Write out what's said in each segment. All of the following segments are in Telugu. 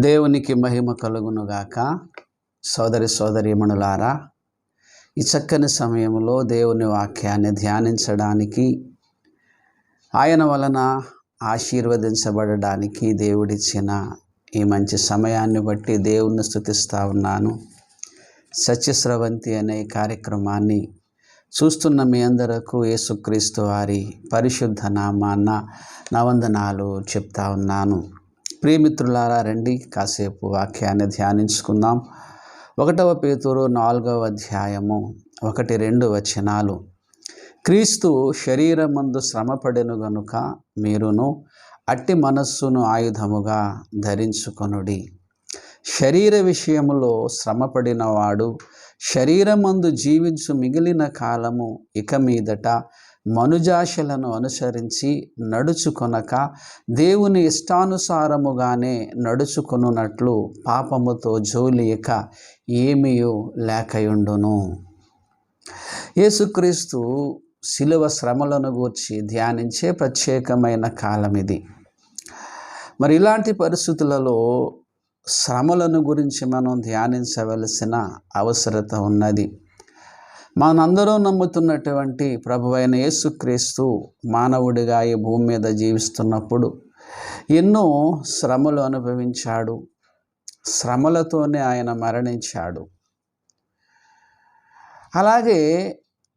దేవునికి మహిమ కలుగునుగాక. సోదరి సోదరీమణులారా ఈ చక్కని సమయంలో దేవుని వాక్యాన్ని ధ్యానించడానికి ఆయన వలన ఆశీర్వదించబడడానికి దేవుడిచ్చిన ఈ మంచి సమయాన్ని బట్టి దేవుణ్ణి స్థుతిస్తూ ఉన్నాను. సత్యస్రవంతి అనే కార్యక్రమాన్ని చూస్తున్న మీ అందరకు యేసుక్రీస్తు వారి పరిశుద్ధ నామాన్న నవందనాలు చెప్తా ఉన్నాను. ప్రియమిత్రులారా రండి కాసేపు వాక్యాన్ని ధ్యానించుకుందాం. ఒకటవ పేతురు నాలుగవ అధ్యాయము ఒకటి రెండు వచనాలు. క్రీస్తు శరీరమందు శ్రమపడెను గనుక మీరును అట్టి మనస్సును ఆయుధముగా ధరించుకొనుడి. శరీర విషయములో శ్రమపడినవాడు శరీరమందు జీవించు మిగిలిన కాలము ఇక మీదట మనుజాశలను అనుసరించి నడుచుకొనక దేవుని ఇష్టానుసారముగానే నడుచుకొనున్నట్లు పాపముతో జోలియక ఏమీయూ లేకయుండును. యేసుక్రీస్తు శిలువ శ్రమలను గూర్చి ధ్యానించే ప్రత్యేకమైన కాలం ఇది మరి ఇలాంటి పరిస్థితులలో శ్రమలను గురించి మనం ధ్యానించవలసిన అవసరత ఉన్నది. మనందరూ నమ్ముతున్నటువంటి ప్రభువైన యేసుక్రీస్తు మానవుడిగా ఈ భూమి మీద జీవిస్తున్నప్పుడు ఎన్నో శ్రమలు అనుభవించాడు. శ్రమలతోనే ఆయన మరణించాడు. అలాగే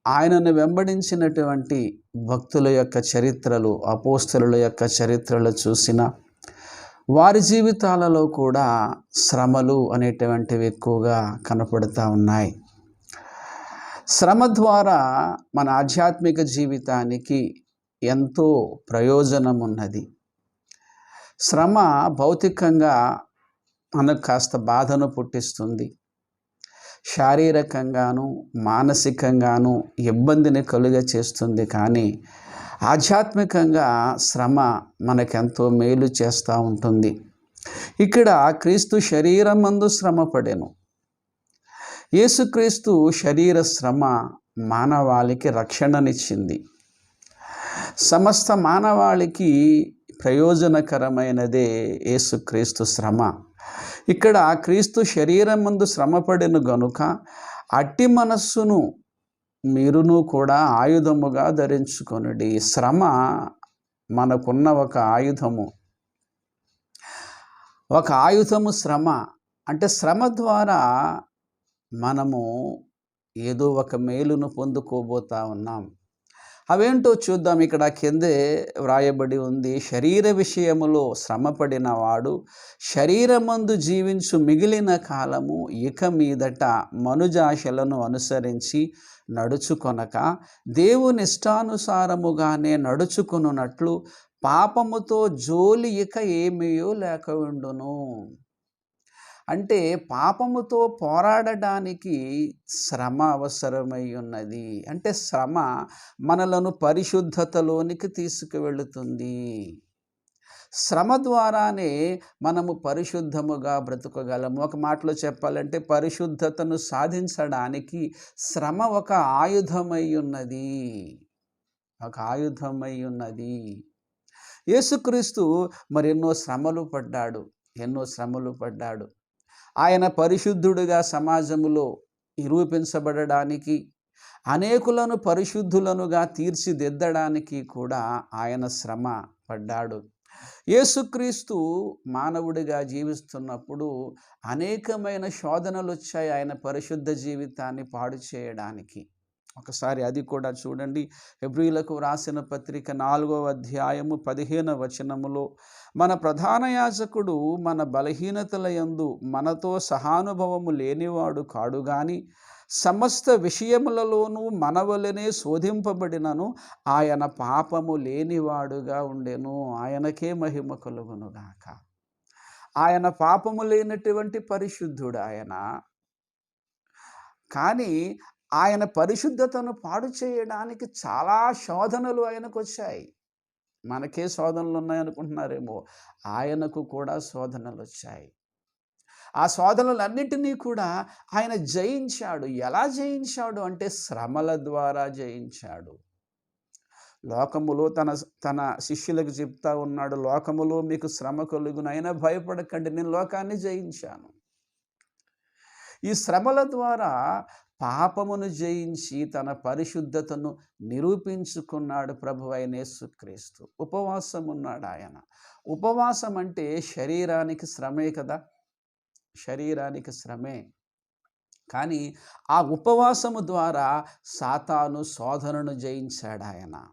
ఆయనను వెంబడించినటువంటి భక్తుల యొక్క చరిత్రలు అపోస్తలుల యొక్క చరిత్రలు చూసిన వారి జీవితాలలో కూడా శ్రమలు అనేటువంటివి ఎక్కువగా కనపడుతూ ఉన్నాయి. శ్రమ ద్వారా మన ఆధ్యాత్మిక జీవితానికి ఎంతో ప్రయోజనం ఉన్నది శ్రమ భౌతికంగా మనకు కాస్త బాధను పుట్టిస్తుంది. శారీరకంగాను మానసికంగాను ఇబ్బందిని కలుగ చేస్తుంది. కానీ ఆధ్యాత్మికంగా శ్రమ మనకెంతో మేలు చేస్తూ ఉంటుంది. ఇక్కడ క్రీస్తు శరీరం మందు శ్రమ పడెను. యేసుక్రీస్తు శరీర శ్రమ మానవాళికి రక్షణనిచ్చింది. సమస్త మానవాళికి ప్రయోజనకరమైనదే యేసుక్రీస్తు శ్రమ. ఇక్కడ క్రీస్తు శరీరం ముందు శ్రమపడిన గనుక అట్టి మనస్సును మీరును కూడా ఆయుధముగా ధరించుకొనుడి. శ్రమ మనకున్న ఒక ఆయుధము. ఒక ఆయుధము శ్రమ. అంటే శ్రమ ద్వారా మనము ఏదో ఒక మేలును పొందుకోబోతా ఉన్నాం. అవేంటో చూద్దాం. ఇక్కడ కిందే వ్రాయబడి ఉంది శరీర విషయములో శ్రమపడిన వాడు శరీరమందు జీవించు మిగిలిన కాలము ఇక మీదట మనుజాశలను అనుసరించి నడుచుకొనక దేవుని ఇష్టానుసారముగానే నడుచుకొనున్నట్లు పాపముతో జోలి ఇక ఏమీయో లేక ఉండును. అంటే పాపముతో పోరాడడానికి శ్రమ అవసరమై ఉన్నది. అంటే శ్రమ మనలను పరిశుద్ధతలోనికి తీసుకువెళుతుంది. శ్రమ ద్వారానే మనము పరిశుద్ధముగా బ్రతుకగలము. ఒక మాటలో చెప్పాలంటే పరిశుద్ధతను సాధించడానికి శ్రమ ఒక ఆయుధమై ఉన్నది. ఒక ఆయుధమై ఉన్నది. యేసుక్రీస్తు మరెన్నో శ్రమలు పడ్డాడు. ఎన్నో శ్రమలు పడ్డాడు. ఆయన పరిశుద్ధుడుగా సమాజములో నిరూపించబడడానికి అనేకులను పరిశుద్ధులనుగా తీర్చిదిద్దడానికి కూడా ఆయన శ్రమ పడ్డాడు. యేసుక్రీస్తు మానవుడిగా జీవిస్తున్నప్పుడు అనేకమైన శోధనలు వచ్చాయి ఆయన పరిశుద్ధ జీవితాన్ని పాడు చేయడానికి. ఒకసారి అది కూడా చూడండి. ఎబ్రిలకు రాసిన పత్రిక నాలుగవ అధ్యాయము పదిహేన వచనములో మన ప్రధాన యాజకుడు మన బలహీనతల యందు మనతో సహానుభవము లేనివాడు కాడు గాని సమస్త విషయములలోనూ మనవలనే శోధింపబడినను ఆయన పాపము లేనివాడుగా ఉండెను. ఆయనకే మహిమ కలుగునుగాక ఆయన పాపము లేనటువంటి పరిశుద్ధుడు ఆయన. కానీ ఆయన పరిశుద్ధతను పాడు చేయడానికి చాలా శోధనలు ఆయనకు వచ్చాయి మనకే శోధనలు ఉన్నాయనుకుంటున్నారేమో ఆయనకు కూడా శోధనలు వచ్చాయి ఆ శోధనలన్నిటినీ కూడా ఆయన జయించాడు. ఎలా జయించాడు అంటే శ్రమల ద్వారా జయించాడు. లోకములో తన తన శిష్యులకు చెప్తా ఉన్నాడు లోకములో మీకు శ్రమ కలుగునైనా భయపడకండి నేను లోకాన్ని జయించాను. ఈ శ్రమల ద్వారా పాపమును జయించి తన పరిశుద్ధతను నిరూపించుకున్నాడు ప్రభు అయిన యేసుక్రీస్తు. ఉపవాసం ఉన్నాడు ఆయన. ఉపవాసం అంటే శరీరానికి శ్రమే కదా? శరీరానికి శ్రమే. కానీ ఆ ఉపవాసము ద్వారా సాతాను శోధనను జయించాడు ఆయన.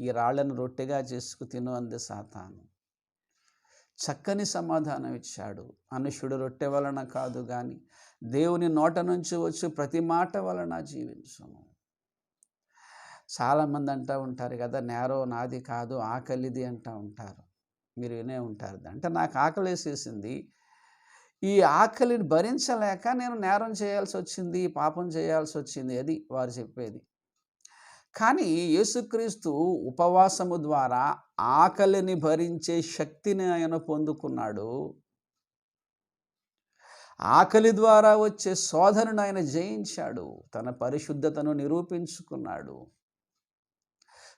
ఈ రాళ్ళను రొట్టెగా చేసుకు తిను అంది సాతాను. చక్కని సమాధానం ఇచ్చాడు. మనుష్యుడు రొట్టె వలన కాదు కానీ దేవుని నోట నుంచి వచ్చి ప్రతి మాట వలన జీవించము. చాలామంది అంటూ ఉంటారు కదా నేరో నాది కాదు ఆకలిది అంటూ ఉంటారు. మీరు వినే ఉంటారు. అంటే నాకు ఆకలి వేసేసింది. ఈ ఆకలిని భరించలేక నేను నేరం చేయాల్సి వచ్చింది పాపం చేయాల్సి వచ్చింది అది వారు చెప్పేది. కానీ యేసుక్రీస్తు ఉపవాసము ద్వారా ఆకలిని భరించే శక్తిని ఆయన పొందుకున్నాడు. ఆకలి ద్వారా వచ్చే శోధనను ఆయన జయించాడు. తన పరిశుద్ధతను నిరూపించుకున్నాడు.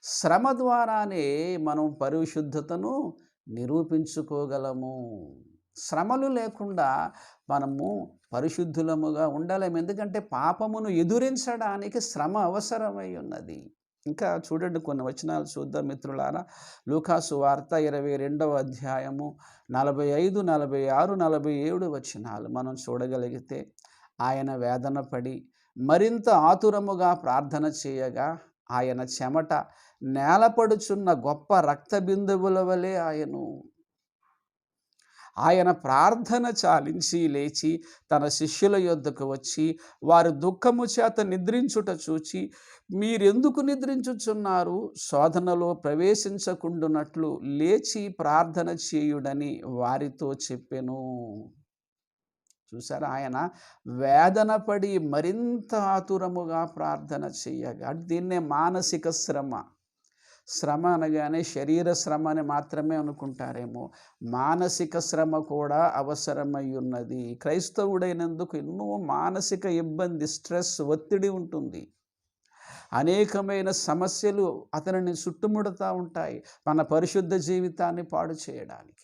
శ్రమ ద్వారానే మనం పరిశుద్ధతను నిరూపించుకోగలము. శ్రమలు లేకుండా మనము పరిశుద్ధులముగా ఉండలేము. ఎందుకంటే పాపమును ఎదురించడానికి శ్రమ అవసరమై ఉన్నది. ఇంకా చూడండి కొన్ని వచనాలు చూద్దాం మిత్రులారా. లూకాసు వార్త ఇరవై రెండవ అధ్యాయము నలభై ఐదు నలభై ఆరు నలభై ఏడు వచనాలు మనం చూడగలిగితే ఆయన వేదన పడి మరింత ఆతురముగా ప్రార్థన చేయగా ఆయన చెమట నేలపడుచున్న గొప్ప రక్త బిందువుల వలె ఆయను ఆయన ప్రార్థన చాలించి లేచి తన శిష్యుల యొద్దకు వచ్చి వారు దుఃఖము చేత నిద్రించుట చూచి మీరెందుకు నిద్రించుచున్నారు? శోధనలో ప్రవేశించకుండునట్లు లేచి ప్రార్థన చేయుడని వారితో చెప్పెను. చూసారా? ఆయన వేదన పడి మరింత ఆతురముగా ప్రార్థన చేయగా దీన్నే మానసిక శ్రమ శ్రమ అనగానే శరీర శ్రమ అని మాత్రమే అనుకుంటారేమో. మానసిక శ్రమ కూడా అవసరమై ఉన్నది క్రైస్తవుడైనందుకు ఎన్నో మానసిక ఇబ్బంది స్ట్రెస్ ఒత్తిడి ఉంటుంది. అనేకమైన సమస్యలు అతనిని చుట్టుముడుతూ ఉంటాయి. మన పరిశుద్ధ జీవితాన్ని పాడు చేయడానికి.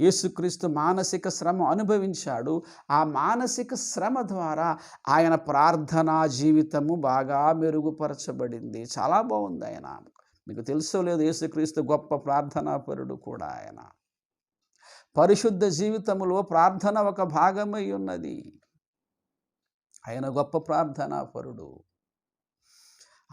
యేసుక్రీస్తు మానసిక శ్రమ అనుభవించాడు. ఆ మానసిక శ్రమ ద్వారా ఆయన ప్రార్థనా జీవితము బాగా మెరుగుపరచబడింది. చాలా బాగుంది ఆయన. మీకు తెలుసో లేదు యేసుక్రీస్తు గొప్ప ప్రార్థనాపరుడు కూడా ఆయన. పరిశుద్ధ జీవితములో ప్రార్థన ఒక భాగమై ఉన్నది. ఆయన గొప్ప ప్రార్థనాపరుడు.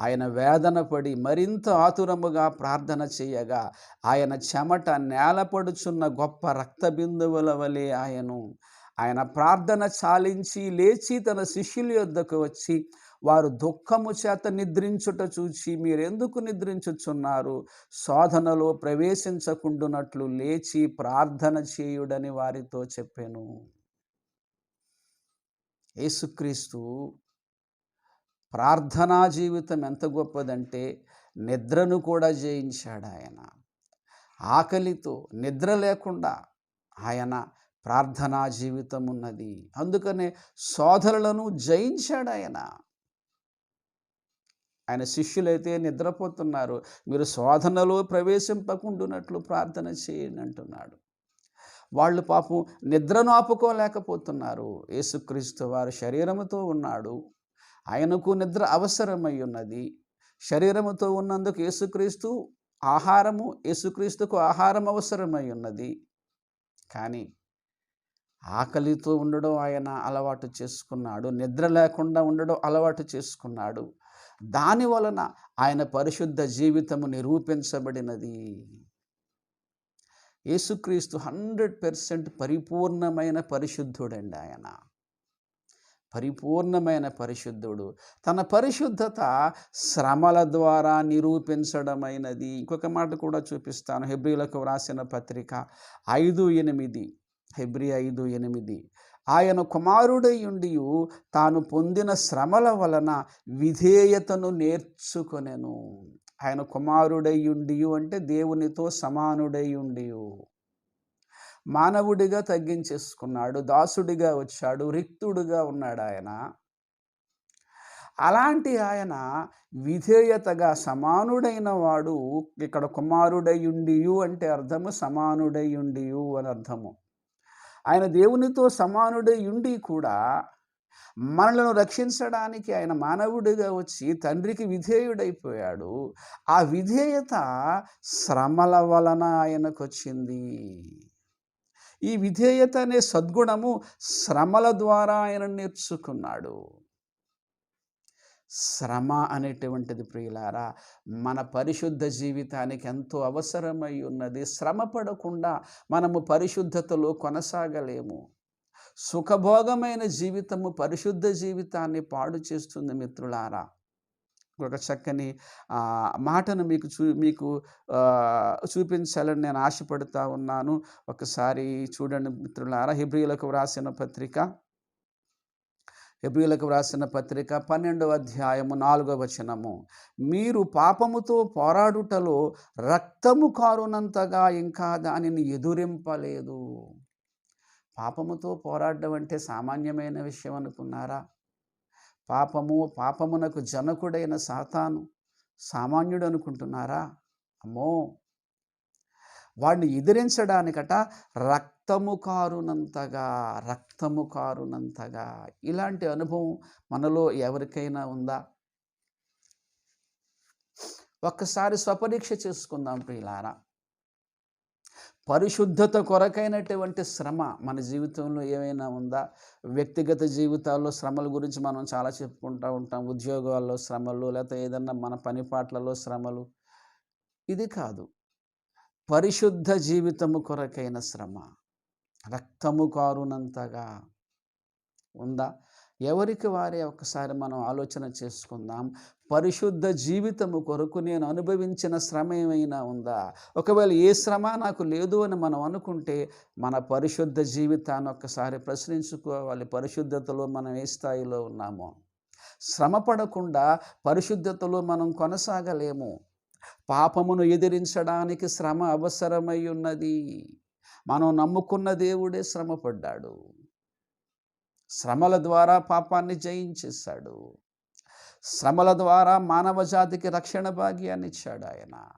ఆయన వేదన పడి మరింత ఆతురముగా ప్రార్థన చేయగా ఆయన చెమట నేలపడుచున్న గొప్ప రక్త బిందువుల వలె ఆయను. ఆయన ప్రార్థన చాలించి లేచి తన శిష్యుల యొద్దకు వచ్చి వారు దుఃఖము చేత నిద్రించుట చూచి మీరెందుకు నిద్రించుచున్నారు? శోధనలో ప్రవేశించకుండునట్లు లేచి ప్రార్థన చేయుడని వారితో చెప్పాను. యేసుక్రీస్తు ప్రార్థనా జీవితం ఎంత గొప్పదంటే నిద్రను కూడా జయించాడు ఆయన. ఆకలితో నిద్ర లేకుండా ఆయన ప్రార్థనా జీవితం ఉన్నది. అందుకనే సోదరులను జయించాడు ఆయన. ఆయన శిష్యులైతే నిద్రపోతున్నారు. మీరు శోధనలో ప్రవేశింపకుండునట్లు ప్రార్థన చేయండి అంటున్నాడు. వాళ్ళు పాపం నిద్రను ఆపుకోలేకపోతున్నారు. యేసుక్రీస్తు వారు శరీరముతో ఉన్నాడు. ఆయనకు నిద్ర అవసరమై ఉన్నది. శరీరముతో ఉన్నందుకు యేసుక్రీస్తు ఆహారము యేసుక్రీస్తుకు ఆహారం అవసరమై ఉన్నది. కానీ ఆకలితో ఉండడం ఆయన అలవాటు చేసుకున్నాడు. నిద్ర లేకుండా ఉండడం అలవాటు చేసుకున్నాడు. దాని వలన ఆయన పరిశుద్ధ జీవితము నిరూపించబడినది. యేసుక్రీస్తు హండ్రెడ్ పర్సెంట్ పరిపూర్ణమైన పరిశుద్ధుడండి ఆయన. పరిపూర్ణమైన పరిశుద్ధుడు. తన పరిశుద్ధత శ్రమల ద్వారా నిరూపించడమైనది. ఇంకొక మాట కూడా చూపిస్తాను. హెబ్రిలకు వ్రాసిన పత్రిక ఐదు ఎనిమిది. హెబ్రి ఐదు ఎనిమిది. ఆయన కుమారుడై ఉండి తాను పొందిన శ్రమల వలన విధేయతను నేర్చుకొనెను. ఆయన కుమారుడై ఉండి అంటే దేవునితో సమానుడై ఉండి మానవుడిగా తగ్గించేసుకున్నాడు దాసుడిగా వచ్చాడు రిక్తుడుగా ఉన్నాడు ఆయన. అలాంటి ఆయన విధేయతగా సమానుడైన వాడు ఇక్కడ కుమారుడయ్యుండియు అంటే అర్థము సమానుడయ్యుండియు అని అర్థము. ఆయన దేవునితో సమానుడై ఉండి కూడా మనలను రక్షించడానికి ఆయన మానవుడిగా వచ్చి తండ్రికి విధేయుడైపోయాడు. ఆ విధేయత శ్రమల వలన ఆయనకు వచ్చింది ఈ విధేయత అనే సద్గుణము శ్రమల ద్వారా ఆయన నేర్చుకున్నాడు. శ్రమ అనేటువంటిది ప్రియులారా మన పరిశుద్ధ జీవితానికి ఎంతో అవసరమై ఉన్నది. శ్రమ పడకుండా మనము పరిశుద్ధతలో కొనసాగలేము. సుఖభోగమైన జీవితము పరిశుద్ధ జీవితాన్ని పాడు చేస్తుంది మిత్రులారా. ఒక చక్కని మాటను మీకు చూ మీకు చూపించాలని నేను ఆశపడుతూ ఉన్నాను. ఒకసారి చూడండి మిత్రులారా హిబ్రియులకు వ్రాసిన పత్రిక ఎబ్రిలకు వ్రాసిన పత్రిక పన్నెండవ అధ్యాయము నాలుగవ వచనము. మీరు పాపముతో పోరాడుటలో రక్తము కారునంతగా ఇంకా దానిని ఎదురింపలేదు. పాపముతో పోరాడడం అంటే సామాన్యమైన విషయం అనుకున్నారా? పాపము పాపమునకు జనకుడైన సాతాను సామాన్యుడు అనుకుంటున్నారా అమ్మో! వాడిని ఎదిరించడానికట రక్తము కారునంతగా రక్తము కారునంతగా ఇలాంటి అనుభవం మనలో ఎవరికైనా ఉందా? ఒక్కసారి స్వపరీక్ష చేసుకుందాం ప్రియులారా. పరిశుద్ధత కొరకైనటువంటి శ్రమ మన జీవితంలో ఏమైనా ఉందా? వ్యక్తిగత జీవితాల్లో శ్రమల గురించి మనం చాలా చెప్పుకుంటూ ఉంటాం. ఉద్యోగాల్లో శ్రమలు లేకపోతే ఏదన్నా మన పనిపాట్లలో శ్రమలు. ఇది కాదు. పరిశుద్ధ జీవితము కొరకైన శ్రమ. రక్తము కారునంతగా ఉందా? ఎవరికి వారే? ఒకసారి మనం ఆలోచన చేసుకుందాం. పరిశుద్ధ జీవితము కొరకు నేను అనుభవించిన శ్రమ ఏమైనా ఉందా? ఒకవేళ ఏ శ్రమ నాకు లేదు అని మనం అనుకుంటే మన పరిశుద్ధ జీవితాన్ని ఒక్కసారి ప్రశ్నించుకోవాలి. పరిశుద్ధతలో మనం ఏ స్థాయిలో ఉన్నామో? శ్రమ పడకుండా పరిశుద్ధతలో మనం కొనసాగలేము. పాపమును ఎదిరించడానికి శ్రమ అవసరమై ఉన్నది. మనం నమ్ముకున్న దేవుడే శ్రమపడ్డాడు శ్రమల ద్వారా పాపాన్ని జయించేశాడు. శ్రమల ద్వారా మానవ జాతికి రక్షణ భాగ్యాన్ని ఇచ్చాడు ఆయన.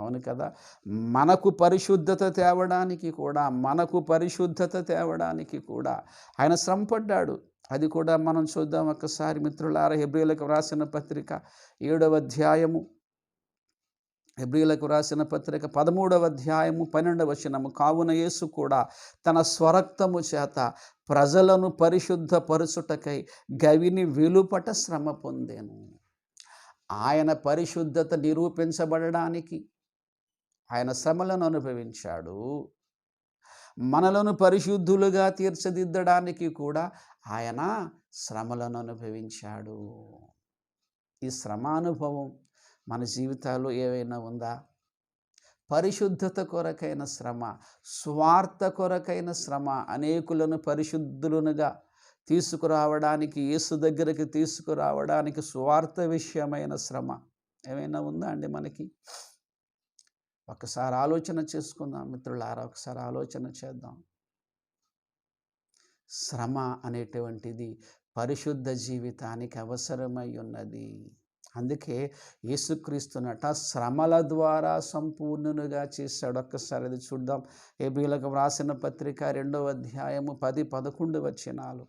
అవును కదా? మనకు పరిశుద్ధత తేవడానికి కూడా మనకు పరిశుద్ధత తేవడానికి కూడా ఆయన శ్రమపడ్డాడు. అది కూడా మనం చూద్దాం ఒక్కసారి మిత్రులార హెబ్రిలకు వ్రాసిన పత్రిక ఏడవ అధ్యాయము. హెబ్రిలకు రాసిన పత్రిక పదమూడవ అధ్యాయము పన్నెండవ వచనము. కావున యేసు కూడా తన స్వరక్తము చేత ప్రజలను పరిశుద్ధపరుచుటకై గవిని వెలుపట శ్రమ పొందాను. ఆయన పరిశుద్ధత నిరూపించబడడానికి ఆయన శ్రమలను అనుభవించాడు. మనలను పరిశుద్ధులుగా తీర్చిదిద్దడానికి కూడా ఆయన శ్రమలను అనుభవించాడు. ఈ శ్రమానుభవం మన జీవితాల్లో ఏవైనా ఉందా? పరిశుద్ధత కొరకైన శ్రమ స్వార్థ కొరకైన శ్రమ అనేకులను పరిశుద్ధులనుగా తీసుకురావడానికి యేసు దగ్గరికి తీసుకురావడానికి స్వార్థ విషయమైన శ్రమ ఏమైనా ఉందా అండి మనకి? ఒకసారి ఆలోచన చేసుకుందాం మిత్రులారా ఒకసారి ఆలోచన చేద్దాం. శ్రమ అనేటువంటిది పరిశుద్ధ జీవితానికి అవసరమై ఉన్నది. అందుకే యేసుక్రీస్తునట శ్రమల ద్వారా సంపూర్ణునిగా చేశాడు. ఒక్కసారి అది చూద్దాం. ఏబీలకు వ్రాసిన పత్రిక రెండవ అధ్యాయము పది పదకొండు వచ్చినాలు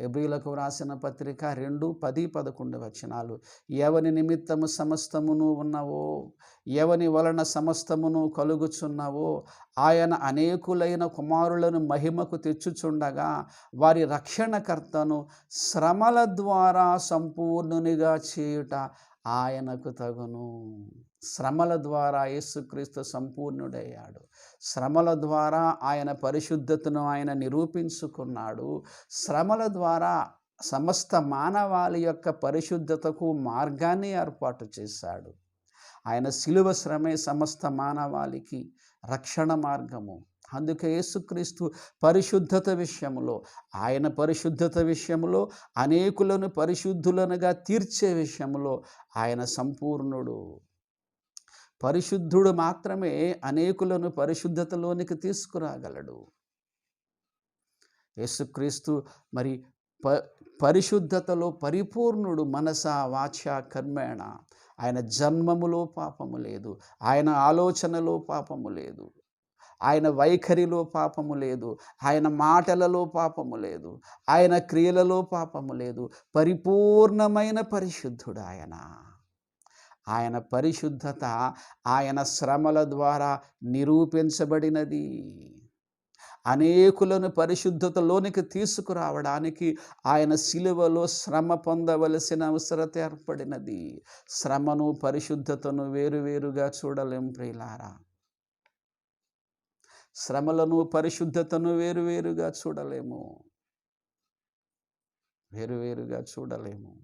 ఎబ్రిలకు వ్రాసిన పత్రిక రెండు పది పదకొండు వచనాలు. ఎవని నిమిత్తము సమస్తమును ఉన్నవో ఎవని వలన సమస్తమును కలుగుచున్నవో ఆయన అనేకులైన కుమారులను మహిమకు తెచ్చుచుండగా వారి రక్షణకర్తను శ్రమల ద్వారా సంపూర్ణునిగా చేయుట ఆయనకు తగును. శ్రమల ద్వారా యేసుక్రీస్తు సంపూర్ణుడయ్యాడు. శ్రమల ద్వారా ఆయన పరిశుద్ధతను ఆయన నిరూపించుకున్నాడు. శ్రమల ద్వారా సమస్త మానవాళి యొక్క పరిశుద్ధతకు మార్గాన్ని ఏర్పాటు చేశాడు. ఆయన శిలువ శ్రమే సమస్త మానవాళికి రక్షణ మార్గము. అందుకే యేసుక్రీస్తు పరిశుద్ధత విషయంలో ఆయన పరిశుద్ధత విషయంలో అనేకులను పరిశుద్ధులనుగా తీర్చే విషయంలో ఆయన సంపూర్ణుడు. పరిశుద్ధుడు మాత్రమే అనేకులను పరిశుద్ధతలోనికి తీసుకురాగలడు. యేసుక్రీస్తు మరి ప పరిశుద్ధతలో పరిపూర్ణుడు మనస వాచ కర్మేణ. ఆయన జన్మములో పాపము లేదు. ఆయన ఆలోచనలో పాపము లేదు. ఆయన వైఖరిలో పాపము లేదు. ఆయన మాటలలో పాపము లేదు. ఆయన క్రియలలో పాపము లేదు. పరిపూర్ణమైన పరిశుద్ధుడు ఆయన ఆయన పరిశుద్ధత ఆయన శ్రమల ద్వారా నిరూపించబడినది. అనేకులను పరిశుద్ధతలోనికి తీసుకురావడానికి ఆయన శిలువలో శ్రమ పొందవలసిన అవసరత ఏర్పడినది. శ్రమను పరిశుద్ధతను వేరువేరుగా చూడలేం ప్రియులారా. శ్రమలను పరిశుద్ధతను వేరువేరుగా చూడలేము. వేరువేరుగా చూడలేము.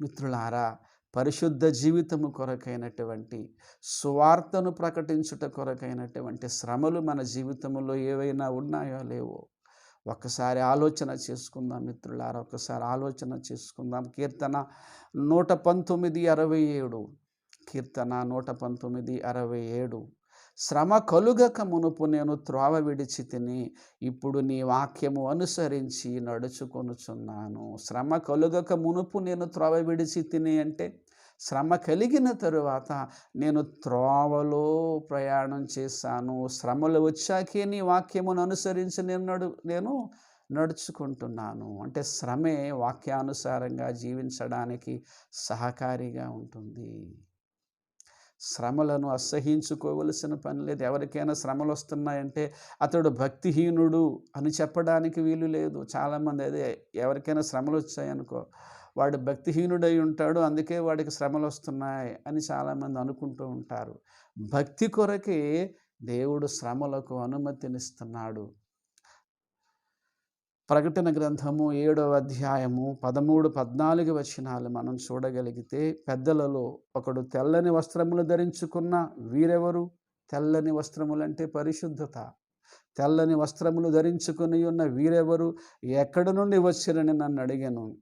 మిత్రులారా పరిశుద్ధ జీవితము కొరకైనటువంటి స్వార్థను ప్రకటించుట కొరకైనటువంటి శ్రమలు మన జీవితంలో ఏవైనా ఉన్నాయో లేవో ఒక్కసారి ఆలోచన చేసుకుందాం మిత్రులారా ఒక్కసారి ఆలోచన చేసుకుందాం. కీర్తన నూట పంతొమ్మిది అరవై ఏడు. కీర్తన నూట పంతొమ్మిది అరవై ఏడు. శ్రమ కలుగక మునుపు నేను త్రోవ విడిచి తిని ఇప్పుడు నీ వాక్యము అనుసరించి నడుచుకొనుచున్నాను. శ్రమ కలుగక మునుపు నేను త్రోవ విడిచి తిని అంటే శ్రమ కలిగిన తరువాత నేను త్రోవలో ప్రయాణం చేశాను. శ్రమలు వచ్చాకే నీ వాక్యమును అనుసరించి నేను నడు నేను నడుచుకుంటున్నాను. అంటే శ్రమే వాక్యానుసారంగా జీవించడానికి సహకారిగా ఉంటుంది. శ్రమలను అసహించుకోవలసిన పని లేదు. ఎవరికైనా శ్రమలు వస్తున్నాయంటే అతడు భక్తిహీనుడు అని చెప్పడానికి వీలు లేదు. చాలామంది అదే ఎవరికైనా శ్రమలు వచ్చాయనుకో వాడు భక్తిహీనుడై ఉంటాడు అందుకే వాడికి శ్రమలు వస్తున్నాయి అని చాలామంది అనుకుంటూ ఉంటారు. భక్తి కొరకే దేవుడు శ్రమలకు అనుమతినిస్తున్నాడు. ప్రకటన గ్రంథము ఏడవ అధ్యాయము పదమూడు పద్నాలుగు వచనాలు మనం చూడగలిగితే పెద్దలలో ఒకడు తెల్లని వస్త్రములు ధరించుకున్న వీరెవరు? తెల్లని వస్త్రములంటే పరిశుద్ధత. తెల్లని వస్త్రములు ధరించుకుని ఉన్న వీరెవరు? ఎక్కడి నుండి వచ్చిరని నన్ను అడిగాను.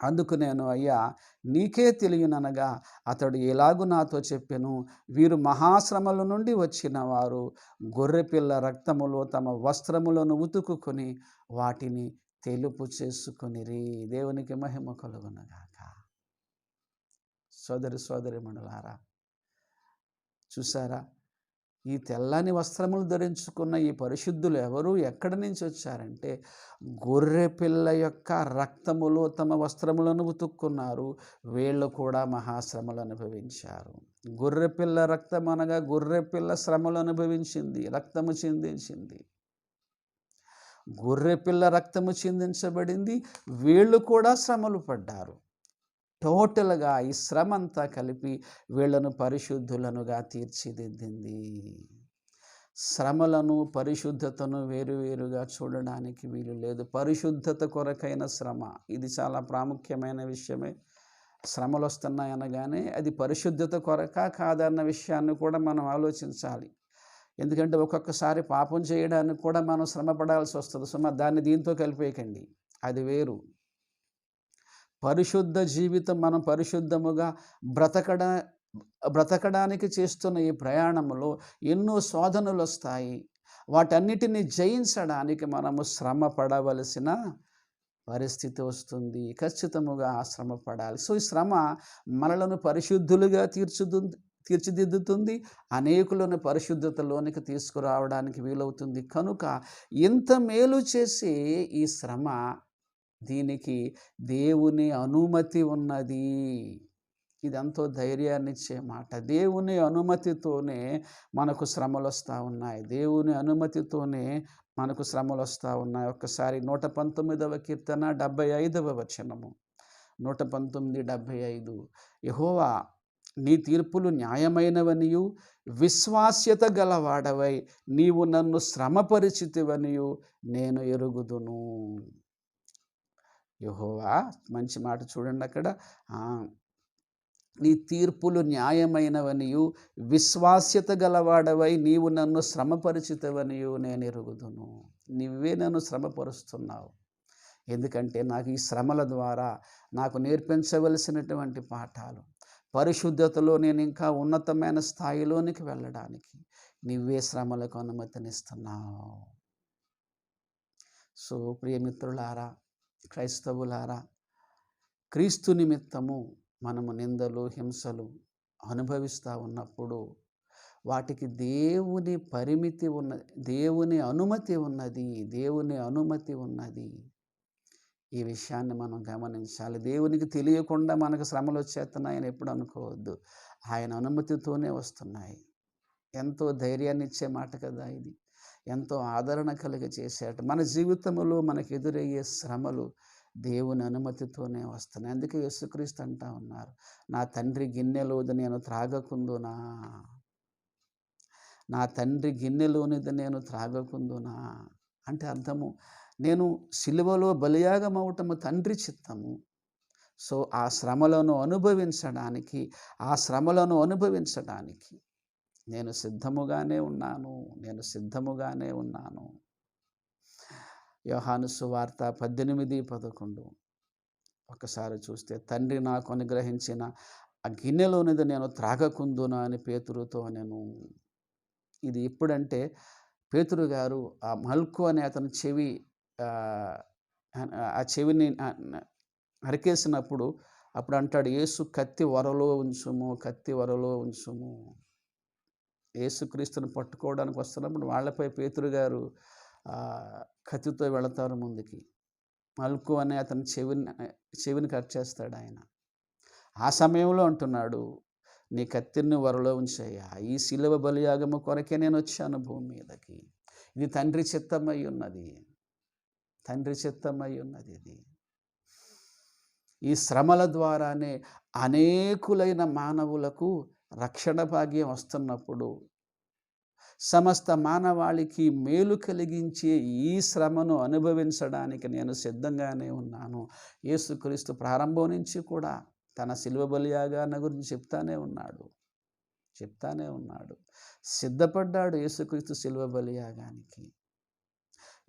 అందుకు నేను అయ్యా నీకే తెలియననగా అతడు ఎలాగు నాతో చెప్పెను? వీరు మహాశ్రమల నుండి వచ్చిన వారు గొర్రెపిల్ల రక్తములో తమ వస్త్రములను ఉతుకుకొని వాటిని తెలుపు చేసుకునిరి. దేవునికి మహిమ కలుగునగాక సోదరి సోదరి మండలారా చూసారా ఈ తెల్లని వస్త్రములు ధరించుకున్న ఈ పరిశుద్ధులు ఎవరు? ఎక్కడి నుంచి వచ్చారంటే గొర్రె పిల్ల యొక్క రక్తములో తమ వస్త్రములను ఉతుక్కున్నారు. వీళ్ళు కూడా మహాశ్రమలు అనుభవించారు. గొర్రె పిల్ల రక్తం అనగా గొర్రె పిల్ల శ్రమలు అనుభవించింది రక్తము చెందించింది. గొర్రె పిల్ల రక్తము చిందించబడింది. వీళ్ళు కూడా శ్రమలు పడ్డారు. టోటల్గా ఈ శ్రమ అంతా కలిపి వీళ్ళను పరిశుద్ధులనుగా తీర్చిదిద్దింది. శ్రమలను పరిశుద్ధతను వేరువేరుగా చూడడానికి వీలు లేదు. పరిశుద్ధత కొరకైన శ్రమ ఇది చాలా ప్రాముఖ్యమైన విషయమే. శ్రమలు వస్తున్నాయి అనగానే అది పరిశుద్ధత కొరక కాదన్న విషయాన్ని కూడా మనం ఆలోచించాలి. ఎందుకంటే ఒక్కొక్కసారి పాపం చేయడానికి కూడా మనం శ్రమపడాల్సి వస్తుంది. సుమ దాన్ని దీంతో కలిపేయకండి. అది వేరు. పరిశుద్ధ జీవితం మనం పరిశుద్ధముగా బ్రతకడ బ్రతకడానికి చేస్తున్న ఈ ప్రయాణంలో ఎన్నో శోధనలు వస్తాయి వాటన్నిటిని జయించడానికి మనము శ్రమ పడవలసిన పరిస్థితి వస్తుంది. ఖచ్చితముగా ఆ శ్రమ పడాలి సో ఈ శ్రమ మనలను పరిశుద్ధులుగా తీర్చుతుంది తీర్చిదిద్దుతుంది. అనేకులను పరిశుద్ధతలోనికి తీసుకురావడానికి వీలవుతుంది. కనుక ఇంత మేలు చేసే ఈ శ్రమ దీనికి దేవుని అనుమతి ఉన్నది. ఇదంతో ధైర్యాన్ని ఇచ్చే మాట. దేవుని అనుమతితోనే మనకు శ్రమలు వస్తూ ఉన్నాయి. దేవుని అనుమతితోనే మనకు శ్రమలు వస్తూ ఉన్నాయి. ఒక్కసారి నూట పంతొమ్మిదవ కీర్తన డెబ్భై ఐదవ వచనము. నూట పంతొమ్మిది డెబ్భై ఐదు. యహోవా నీ తీర్పులు న్యాయమైనవనియు విశ్వాస్యత గలవాడవై నీవు నన్ను శ్రమపరిచితివనియు నేను ఎరుగుదును. యహోవా మంచి మాట చూడండి అక్కడ. నీ తీర్పులు న్యాయమైనవనియు విశ్వాస్యత గలవాడవై నీవు నన్ను శ్రమపరిచితవనియు నేను ఎరుగుదును. నువ్వే నన్ను శ్రమపరుస్తున్నావు. ఎందుకంటే నాకు ఈ శ్రమల ద్వారా నాకు నేర్పించవలసినటువంటి పాఠాలు పరిశుద్ధతలో నేను ఇంకా ఉన్నతమైన స్థాయిలోనికి వెళ్ళడానికి నువ్వే శ్రమలకు అనుమతినిస్తున్నావు. సో ప్రియమిత్రులారా క్రైస్తవులారా క్రీస్తు నిమిత్తము మనము నిందలు హింసలు అనుభవిస్తూ ఉన్నప్పుడు వాటికి దేవుని పరిమితి ఉన్న దేవుని అనుమతి ఉన్నది దేవుని అనుమతి ఉన్నది. ఈ విషయాన్ని మనం గమనించాలి. దేవునికి తెలియకుండా మనకు శ్రమలు వచ్చేస్తున్నాయని ఎప్పుడు అనుకోవద్దు. ఆయన అనుమతితోనే వస్తున్నాయి. ఎంతో ధైర్యాన్ని ఇచ్చే మాట కదా ఇది. ఎంతో ఆదరణ కలిగ చేసేట. మన జీవితంలో మనకు ఎదురయ్యే శ్రమలు దేవుని అనుమతితోనే వస్తున్నాయి. అందుకే యేసుక్రీస్తు అంటా ఉన్నారు. నా తండ్రి గిన్నెలోది నేను త్రాగకుందునా నా తండ్రి గిన్నెలోనిది నేను త్రాగకుందునా అంటే అర్థము నేను సిలువలో బలియాగం అవటము తండ్రి చిత్తము. సో ఆ శ్రమలను అనుభవించడానికి ఆ శ్రమలను అనుభవించడానికి నేను సిద్ధముగానే ఉన్నాను. నేను సిద్ధముగానే ఉన్నాను. యోహాను సువార్త పద్దెనిమిది పదకొండు. ఒకసారి చూస్తే తండ్రి నాకు అనుగ్రహించిన ఆ గిన్నెలోనిది నేను త్రాగకుందును? అని పేతురుతో నేను ఇది ఎప్పుడంటే పేతురు గారు ఆ మల్కు అనే అతని చెవి ఆ, చెవిని నరికేసినప్పుడు అప్పుడు అంటాడు యేసు కత్తి వరలో ఉంచుము కత్తి వరలో ఉంచుము. యేసుక్రీస్తుని పట్టుకోవడానికి వస్తున్నప్పుడు వాళ్ళపై పేతురు గారు కత్తితో వెళతారు ముందుకి. మల్కు అనే అతని చెవిని చెవిని కట్ చేస్తాడు ఆయన. ఆ సమయంలో అంటున్నాడు నీ కత్తిని వరలో ఉంచాయా ఈ శిలువ బలియాగము కొరకే నేను వచ్చాను భూమి మీదకి. ఇది తండ్రి చిత్తమై ఉన్నది. తండ్రి చిత్తమై ఉన్నది ఇది. ఈ శ్రమల ద్వారానే అనేకులైన మానవులకు రక్షణ భాగ్యం వస్తున్నప్పుడు సమస్త మానవాళికి మేలు కలిగించే ఈ శ్రమను అనుభవించడానికి నేను సిద్ధంగానే ఉన్నాను. యేసుక్రీస్తు ప్రారంభం నుంచి కూడా తన శిల్వ బలియాగాన గురించి చెప్తానే ఉన్నాడు. చెప్తానే ఉన్నాడు. సిద్ధపడ్డాడు యేసుక్రీస్తు శిల్వ బలియాగానికి.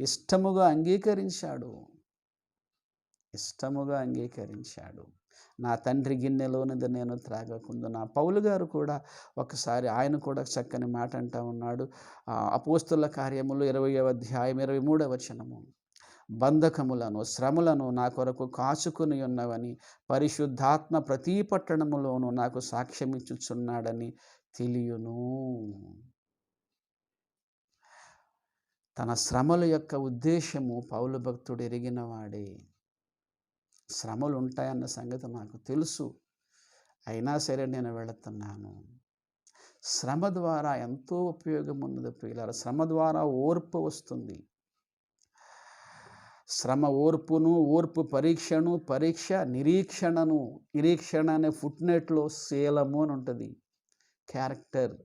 ఇష్టముగా అంగీకరించాడు. ఇష్టముగా అంగీకరించాడు. నా తండ్రి గిన్నెలోనిది నేను త్రాగకుండా. నా పౌలు గారు కూడా ఒకసారి ఆయన కూడా చక్కని మాట అంటా ఉన్నాడు. అపోస్తుల కార్యములు ఇరవై అధ్యాయం ఇరవై మూడవ వచనము. బంధకములను శ్రమలను నా కొరకు కాచుకుని ఉన్నవని పరిశుద్ధాత్మ ప్రతి పట్టణములోనూ నాకు సాక్ష్యమిచ్చుచున్నాడని తెలియను. తన శ్రమల యొక్క ఉద్దేశము పౌలు భక్తుడు ఎరిగిన వాడే. శ్రమలు ఉంటాయన్న సంగతి నాకు తెలుసు. అయినా సరే నేను వెళుతున్నాను. శ్రమ ద్వారా ఎంతో ఉపయోగం ఉన్నది ప్రియులార. శ్రమ ద్వారా ఓర్పు వస్తుంది. శ్రమ ఓర్పును ఓర్పు పరీక్షను పరీక్ష నిరీక్షణను నిరీక్షణ అనే ఫుట్నెట్లో శీలము అని ఉంటుంది. క్యారెక్టర్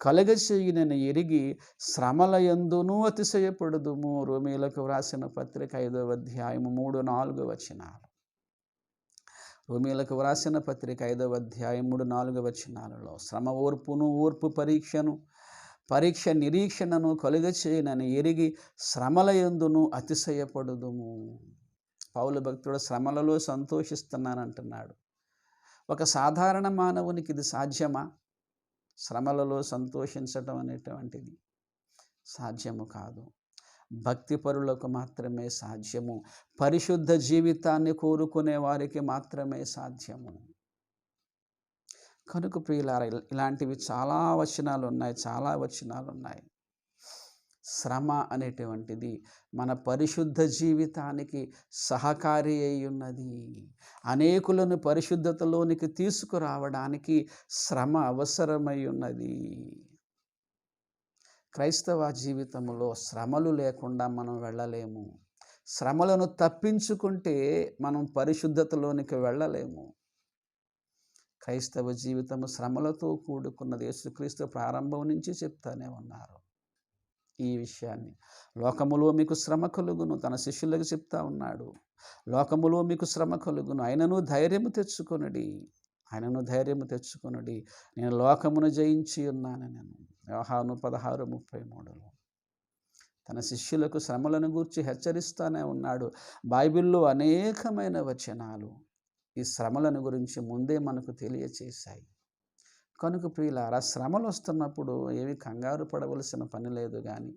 కలగచేయునని ఎరిగి శ్రమల అతిశయపడదుము. అతిశయపడుదుము రోమీలకు వ్రాసిన పత్రిక ఐదవ అధ్యాయము మూడు నాలుగు వచనాలు. రోమీలకు వ్రాసిన పత్రిక ఐదవ అధ్యాయం మూడు నాలుగు వచనాలలో శ్రమ ఓర్పును ఓర్పు పరీక్షను పరీక్ష నిరీక్షణను కలుగచేయనని ఎరిగి శ్రమల ఎందును అతిశయపడుదుము. పౌలు భక్తుడు శ్రమలలో సంతోషిస్తున్నానంటున్నాడు. ఒక సాధారణ మానవునికి ఇది సాధ్యమా? శ్రమలలో సంతోషించటం అనేటువంటిది. సాధ్యము కాదు. భక్తి పరులకు మాత్రమే సాధ్యము. పరిశుద్ధ జీవితాన్ని కోరుకునే వారికి మాత్రమే సాధ్యము. కనుక ప్రియులార ఇలాంటివి చాలా వచనాలు ఉన్నాయి చాలా వచనాలు ఉన్నాయి శ్రమ అనేటువంటిది మన పరిశుద్ధ జీవితానికి సహకారి అయి ఉన్నది అనేకులను పరిశుద్ధతలోనికి తీసుకురావడానికి శ్రమ అవసరమై ఉన్నది క్రైస్తవ జీవితంలో శ్రమలు లేకుండా మనం వెళ్ళలేము. శ్రమలను తప్పించుకుంటే మనం పరిశుద్ధతలోనికి వెళ్ళలేము. క్రైస్తవ జీవితము శ్రమలతో కూడుకున్నది. యేసుక్రీస్తు ప్రారంభం నుంచి చెప్తానే ఉన్నారు. ఈ విషయాన్ని. లోకములో మీకు శ్రమ కలుగును తన శిష్యులకు చెప్తా ఉన్నాడు. లోకములో మీకు శ్రమ కలుగును ఆయనను ధైర్యము తెచ్చుకొనడి. ఆయనను ధైర్యము తెచ్చుకొనడి. నేను లోకమును జయించి ఉన్నాను నేను. వ్యవహారం పదహారు ముప్పై మూడులో. తన శిష్యులకు శ్రమలను గూర్చి హెచ్చరిస్తానే ఉన్నాడు. బైబిల్లో అనేకమైన వచనాలు ఈ శ్రమలను గురించి ముందే మనకు తెలియచేశాయి. కనుక ప్రియులారా శ్రమలు వస్తున్నప్పుడు ఏమి కంగారు పడవలసిన పని లేదు కానీ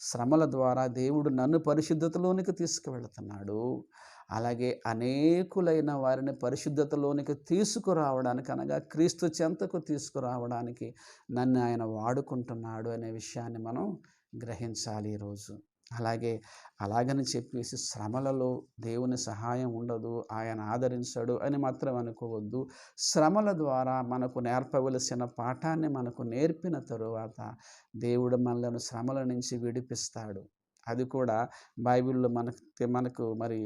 శ్రమల ద్వారా దేవుడు నన్ను పరిశుద్ధతలోనికి తీసుకువెళుతున్నాడు. అలాగే అనేకులైన వారిని పరిశుద్ధతలోనికి తీసుకురావడానికి అనగా క్రీస్తు చెంతకు తీసుకురావడానికి నన్ను ఆయన వాడుకుంటున్నాడు అనే విషయాన్ని మనం గ్రహించాలి ఈరోజు. అలాగే అలాగని చెప్పేసి శ్రమలలో దేవుని సహాయం ఉండదు ఆయన ఆదరించడు అని మాత్రం అనుకోవద్దు. శ్రమల ద్వారా మనకు నేర్పవలసిన పాఠాన్ని మనకు నేర్పిన తరువాత దేవుడు మనలను శ్రమల నుంచి విడిపిస్తాడు. అది కూడా బైబిల్లో మనకు మనకు మరి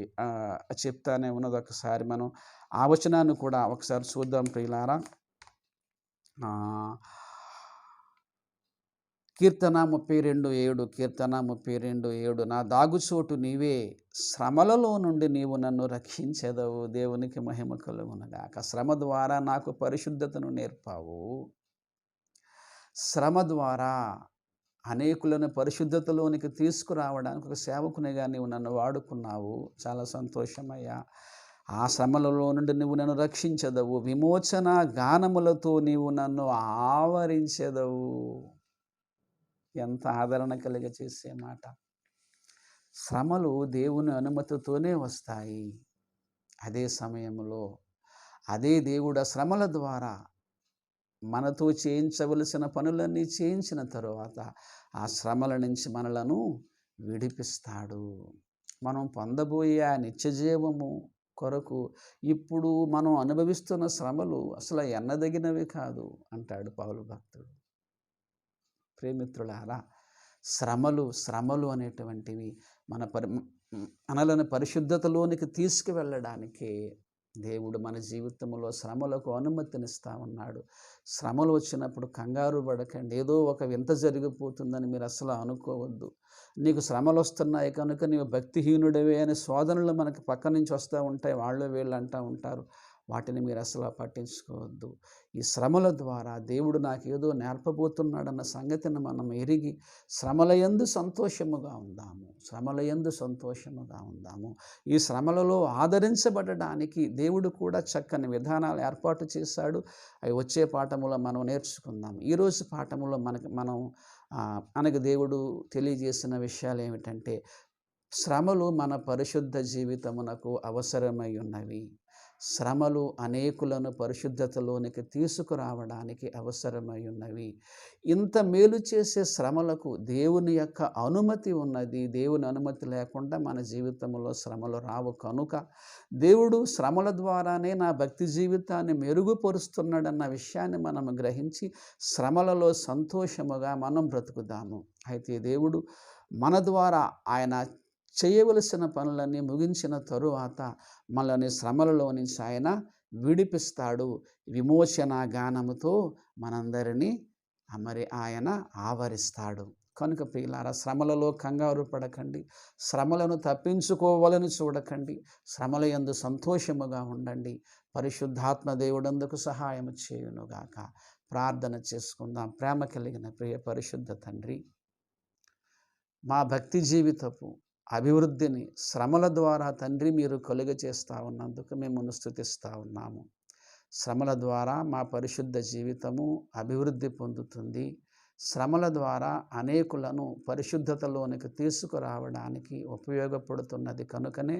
చెప్తానే ఉన్నది ఒకసారి మనం. ఆ వచనాన్ని కూడా ఒకసారి చూద్దాం ప్రియులారా. కీర్తన ముప్పై రెండు ఏడు కీర్తన ముప్పై రెండు ఏడు నా దాగుచోటు నీవే శ్రమలలో నుండి నీవు నన్ను రక్షించెదవు దేవునికి మహిమ కలుగునగాక. శ్రమ ద్వారా నాకు పరిశుద్ధతను నేర్పావు. శ్రమ ద్వారా అనేకులను పరిశుద్ధతలోనికి తీసుకురావడానికి ఒక సేవకునిగా నీవు నన్ను వాడుకున్నావు. చాలా సంతోషమయ్యా. ఆ శ్రమలలో నుండి నువ్వు నన్ను రక్షించదవు. విమోచన గానములతో నీవు నన్ను ఆవరించెదవు. ఎంత ఆదరణ కలిగ చేసే మాట. శ్రమలు దేవుని అనుమతితోనే వస్తాయి. అదే సమయంలో అదే దేవుడు శ్రమల ద్వారా మనతో చేయించవలసిన పనులన్నీ చేయించిన తరువాత ఆ శ్రమల నుంచి మనలను విడిపిస్తాడు. మనం పొందబోయే ఆ నిత్యజీవము కొరకు ఇప్పుడు మనం అనుభవిస్తున్న శ్రమలు అసలు ఎన్నదగినవి కాదు అంటాడు పౌలు భక్తుడు. ప్రేమిత్రులారా శ్రమలు శ్రమలు అనేటువంటివి మన పరి మనలను పరిశుద్ధతలోనికి తీసుకువెళ్ళడానికి దేవుడు మన జీవితంలో శ్రమలకు అనుమతినిస్తూ ఉన్నాడు. శ్రమలు వచ్చినప్పుడు కంగారు పడకండి. ఏదో ఒక వింత జరిగిపోతుందని మీరు అసలు అనుకోవద్దు. నీకు శ్రమలు వస్తున్నాయి కనుక నీవు భక్తిహీనుడవే అనే శోధనలు మనకి పక్క నుంచి వస్తూ ఉంటాయి. వాళ్ళు వీళ్ళు అంటూ ఉంటారు. వాటిని మీరు అసలు పట్టించుకోవద్దు. ఈ శ్రమల ద్వారా దేవుడు నాకు ఏదో నేర్పబోతున్నాడన్న సంగతిని మనం ఎరిగి శ్రమలయందు సంతోషముగా ఉందాము. శ్రమలయందు సంతోషముగా ఉందాము. ఈ శ్రమలలో ఆదరించబడడానికి దేవుడు కూడా చక్కని విధానాలు ఏర్పాటు చేశాడు. అవి వచ్చే పాఠములో మనం నేర్చుకుందాం. ఈరోజు పాఠములో మనకి మనం మనకు దేవుడు తెలియజేసిన విషయాలు ఏమిటంటే శ్రమలు మన పరిశుద్ధ జీవితమునకు అవసరమై ఉన్నవి. శ్రమలు అనేకులను పరిశుద్ధతలోనికి తీసుకురావడానికి అవసరమై ఉన్నవి. ఇంత మేలు చేసే శ్రమలకు దేవుని యొక్క అనుమతి ఉన్నది. దేవుని అనుమతి లేకుండా మన జీవితంలో శ్రమలు రావు కనుక దేవుడు శ్రమల ద్వారానే నా భక్తి జీవితాన్ని మెరుగుపరుస్తున్నాడన్న విషయాన్ని మనం గ్రహించి శ్రమలలో సంతోషముగా మనం బ్రతుకుదాము. అయితే దేవుడు మన ద్వారా ఆయన చేయవలసిన పనులన్నీ ముగించిన తరువాత మనల్ని శ్రమలలో నుంచి ఆయన విడిపిస్తాడు. విమోచన గానముతో మనందరినీ మరి ఆయన ఆవరిస్తాడు. కనుక ప్రియులార శ్రమలలో కంగారు పడకండి. శ్రమలను తప్పించుకోవాలని చూడకండి. శ్రమల ఎందు సంతోషముగా ఉండండి. పరిశుద్ధాత్మ దేవుడందుకు సహాయం చేయునుగాక ప్రార్థన చేసుకుందాం. ప్రేమ కలిగిన ప్రియ పరిశుద్ధ తండ్రి మా భక్తి జీవితపు అభివృద్ధిని శ్రమల ద్వారా తండ్రి మీరు కలుగ చేస్తూ ఉన్నందుకు మేము స్థుతిస్తూ ఉన్నాము. శ్రమల ద్వారా మా పరిశుద్ధ జీవితము అభివృద్ధి పొందుతుంది. శ్రమల ద్వారా అనేకులను పరిశుద్ధతలోనికి తీసుకురావడానికి ఉపయోగపడుతున్నది కనుకనే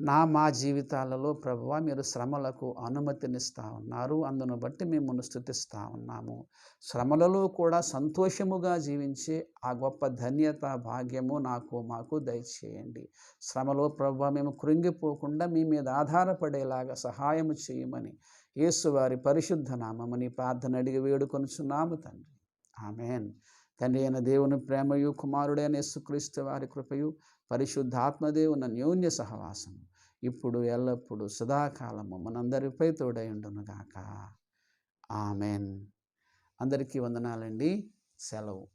నా మా జీవితాలలో ప్రభువ మీరు శ్రమలకు అనుమతినిస్తా ఉన్నారు. అందును బట్టి మేము స్థుతిస్తూ ఉన్నాము. శ్రమలలో కూడా సంతోషముగా జీవించే ఆ గొప్ప ధన్యత భాగ్యము నాకు మాకు దయచేయండి. శ్రమలో ప్రభు మేము కృంగిపోకుండా మీ మీద ఆధారపడేలాగా సహాయము చేయమని యేసువారి పరిశుద్ధ నామని ప్రార్థన అడిగి వేడుకొనుచున్నాము తండ్రి. ఆమెన్. తండ్రి అయిన దేవుని ప్రేమయు కుమారుడైన యేసుక్రీస్తు వారి కృపయు పరిశుద్ధాత్మదేవుని న్యూన్య సహవాసం ఇప్పుడు ఎల్లప్పుడూ సదాకాలము మనందరిపై తోడై ఉండునుగాక ఆమెన్. అందరికీ వందనాలండి. సెలవు.